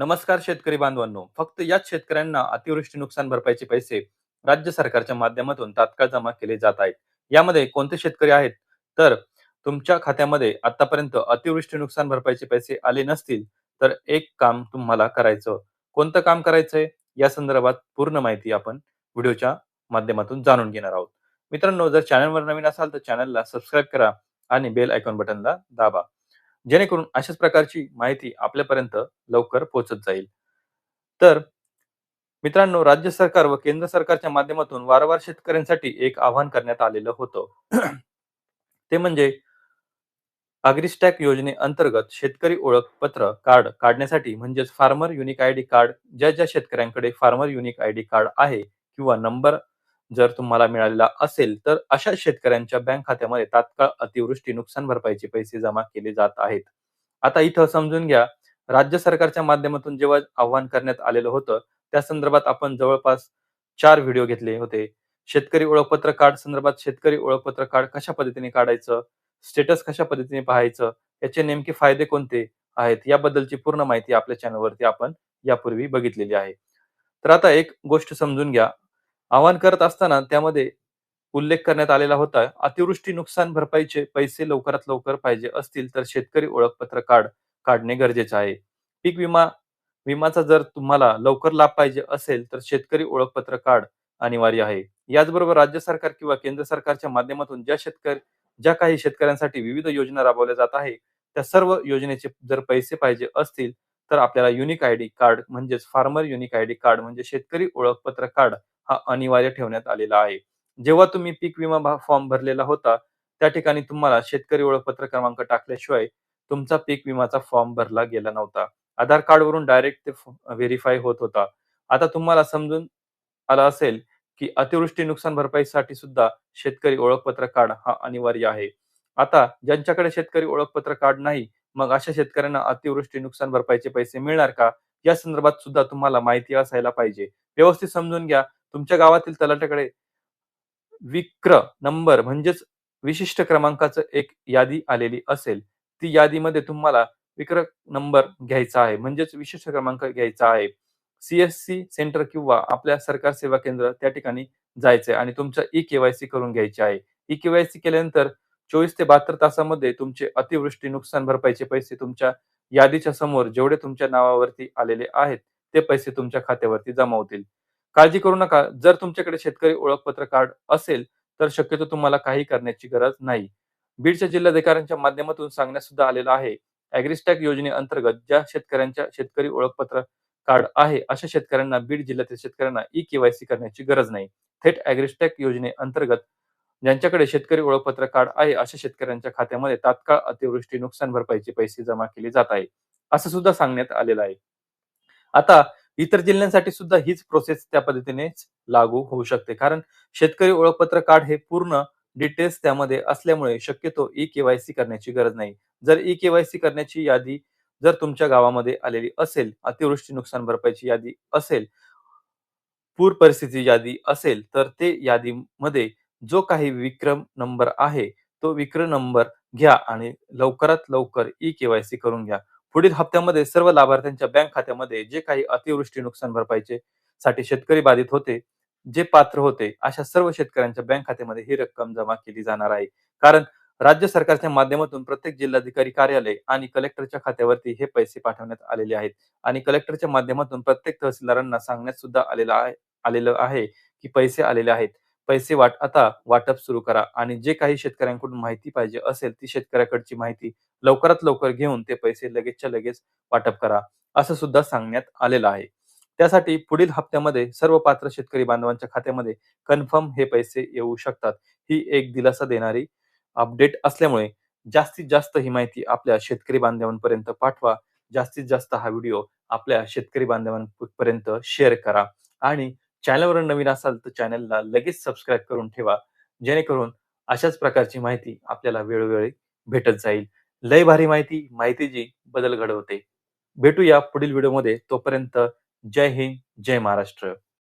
नमस्कार शेतकरी बांधवांनो. फक्त याच शेतकऱ्यांना अतिवृष्टी नुकसान भरपाईचे पैसे राज्य सरकारच्या माध्यमातून तात्काळ जमा केले जात आहेत. यामध्ये कोणते शेतकरी आहेत? तर तुमच्या खात्यामध्ये आतापर्यंत अतिवृष्टी नुकसान भरपाईचे पैसे आले नसतील तर एक काम तुम्हाला करायचं. कोणतं काम करायचंय? या संदर्भात पूर्ण माहिती आपण व्हिडिओच्या माध्यमातून जाणून घेणार आहोत. मित्रांनो जर चॅनलवर नवीन असाल तर चॅनलला सबस्क्राईब करा आणि बेल आयकॉन बटनला दाबा. जेणेकरून अशाच प्रकारची माहिती आपल्यापर्यंत लवकर पोहोचत जाईल. तर मित्रांनो राज्य सरकार व केंद्र सरकारच्या माध्यमातून वारंवार शेतकऱ्यांसाठी एक आवाहन करण्यात आलेलं होतं. ते म्हणजे अग्रिस्टॅक योजनेअंतर्गत शेतकरी ओळखपत्र कार्ड काढण्यासाठी म्हणजेच farmer unique I D card ज्या ज्या शेतकऱ्यांकडे farmer unique I D card आहे किंवा नंबर जर तुम्हाला मिळालेला असेल तर अशा शेतकऱ्यांच्या बँक खात्यामध्ये तात्काळ अतिवृष्टी नुकसान भरपाईचे पैसे जमा केले जात आहेत. आता इथं समजून घ्या राज्य सरकारच्या माध्यमातून जेव्हा आव्हान करण्यात आलेलं होतं त्या संदर्भात आपण जवळपास चार व्हिडिओ घेतले होते. शेतकरी ओळखपत्र कार्ड संदर्भात शेतकरी ओळखपत्र कार्ड कशा पद्धतीने काढायचं स्टेटस कशा पद्धतीने पाहायचं याचे नेमके फायदे कोणते आहेत याबद्दलची पूर्ण माहिती आपल्या चॅनलवरती आपण यापूर्वी बघितलेली आहे. तर आता एक गोष्ट समजून घ्या आवाहन करत असताना त्यामध्ये उल्लेख करण्यात आलेला होता अतिवृष्टी नुकसान भरपाईचे पैसे लवकरात लवकर पाहिजे असतील तर शेतकरी ओळखपत्र कार्ड काढणे गरजेचे आहे. पीक विमा विमाचा जर तुम्हाला लवकर लाभ पाहिजे असेल तर शेतकरी ओळखपत्र कार्ड अनिवार्य आहे. याचबरोबर राज्य सरकार किंवा केंद्र सरकारच्या माध्यमातून ज्या शेतकरी ज्या काही शेतकऱ्यांसाठी विविध योजना राबवल्या जात आहे त्या सर्व योजनेचे जर पैसे पाहिजे असतील तर आपल्याला युनिक आयडी कार्ड म्हणजेच फार्मर युनिक आयडी कार्ड म्हणजे शेतकरी ओळखपत्र कार्ड हा अनिवार्य ठेवण्यात आलेला आहे. जेव्हा तुम्ही पीक विमा फॉर्म भरलेला होता त्या ठिकाणी तुम्हाला शेतकरी ओळखपत्र क्रमांक टाकल्याशिवाय तुमचा पीक विमाचा फॉर्म भरला गेला नव्हता. आधार कार्ड वरून डायरेक्ट ते व्हेरीफाय होत होता. आता तुम्हाला समजून आलं असेल की अतिवृष्टी नुकसान भरपाईसाठी सुद्धा शेतकरी ओळखपत्र कार्ड हा अनिवार्य आहे. आता ज्यांच्याकडे शेतकरी ओळखपत्र कार्ड नाही मग अशा शेतकऱ्यांना अतिवृष्टी नुकसान भरपाईचे पैसे मिळणार का? या संदर्भात सुद्धा तुम्हाला माहिती असायला पाहिजे. व्यवस्थित समजून घ्या. तुमच्या गावातील तलाट्याकडे विक्र नंबर म्हणजेच विशिष्ट क्रमांकाचं एक यादी आलेली असेल ती यादीमध्ये तुम्हाला विक्र नंबर घ्यायचा आहे. म्हणजेच विशिष्ट क्रमांक घ्यायचा आहे. सीएससी सेंटर किंवा आपल्या सरकार सेवा केंद्र त्या ठिकाणी जायचंय आणि तुमचं ई केवायसी करून घ्यायचे आहे. ई केवायसी केल्यानंतर चोवीस ते बहात्तर तासामध्ये तुमचे अतिवृष्टी नुकसान भरपाईचे पैसे तुमच्या यादीच्या समोर जेवढे तुमच्या नावावरती आलेले आहेत ते पैसे तुमच्या खात्यावरती जमा होतील. काळजी करू नका. जर तुमच्याकडे शेतकरी ओळखपत्र कार्ड असेल तर शक्यतो तुम्हाला काही करण्याची गरज नाही. बीडच्या जिल्हाधिकाऱ्यांच्या माध्यमातून सांगण्यात सुद्धा आलेलं आहे अॅग्रिस्टॅक योजनेअंतर्गत ज्या शेतकऱ्यांच्या शेतकरी ओळखपत्र कार्ड आहे अशा शेतकऱ्यांना बीड जिल्ह्यातील शेतकऱ्यांना ई केवायसी करण्याची गरज नाही. थेट अॅग्रिस्टॅक योजनेअंतर्गत ज्यांच्याकडे शेतकरी ओळखपत्र कार्ड आहे अशा शेतकऱ्यांच्या खात्यामध्ये तात्काळ अतिवृष्टी नुकसान भरपाईचे पैसे जमा केले जात आहे असं सुद्धा सांगण्यात आलेलं आहे. आता इतर जिल्ह्यांसाठी सुद्धा हीच प्रोसेस त्या पद्धतीनेच लागू होऊ शकते. कारण शेतकरी ओळखपत्र कार्ड हे पूर्ण डिटेल्स त्यामध्ये असल्यामुळे शक्यतो ई केवायसी करण्याची गरज नाही. जर ई केवायसी करण्याची यादी जर तुमच्या गावामध्ये आलेली असेल अतिवृष्टी नुकसान भरपाईची यादी असेल पूर परिस्थिती यादी असेल तर ते यादीमध्ये जो काही विक्रम नंबर आहे तो विक्रम नंबर घ्या आणि लवकरात लवकर ई केवायसी करून घ्या. पुढील हप्त्यामध्ये सर्व लाभार्थ्यांच्या बँक खात्यामध्ये जे काही अतिवृष्टी नुकसान भरपाईचे साठी शेतकरी बाधित होते जे पात्र होते अशा सर्व शेतकऱ्यांच्या बँक खात्यामध्ये ही रक्कम जमा केली जाणार आहे. कारण राज्य सरकारच्या माध्यमातून प्रत्येक जिल्हाधिकारी कार्यालय आणि कलेक्टरच्या खात्यावरती हे पैसे पाठवण्यात आलेले आहेत. आणि कलेक्टरच्या माध्यमातून प्रत्येक तहसीलदारांना सांगण्यात सुद्धा आलेलं आहे आलेलं आहे की पैसे आलेले आहेत. पैसे वाट आता वाटप सुरू करा आणि जे काही शेतकऱ्यांकडून माहिती पाहिजे असेल ती शेतकऱ्याकडची माहिती लवकरात लवकर घेऊन ते पैसे लगेचच्या लगेच वाटप करा असं सुद्धा सांगण्यात आलेलं आहे. त्यासाठी पुढील हप्त्यामध्ये सर्व पात्र शेतकरी बांधवांच्या खात्यामध्ये कन्फर्म हे पैसे येऊ शकतात ही एक दिलासा देणारी अपडेट असल्यामुळे जास्तीत जास्त ही माहिती आपल्या शेतकरी बांधवांपर्यंत पाठवा जास्तीत जास्त हा व्हिडिओ आपल्या शेतकरी बांधवांपर्यंत शेअर करा आणि चॅनलवर नवीन असाल तर चॅनलला लगेच सबस्क्राईब करून ठेवा. जेणेकरून अशाच प्रकारची माहिती आपल्याला वेळोवेळी भेटत जाईल. लय भारी माहिती माहिती जी बदल घडवते. भेटूया पुढील व्हिडिओमध्ये. तोपर्यंत जय हिंद जय महाराष्ट्र.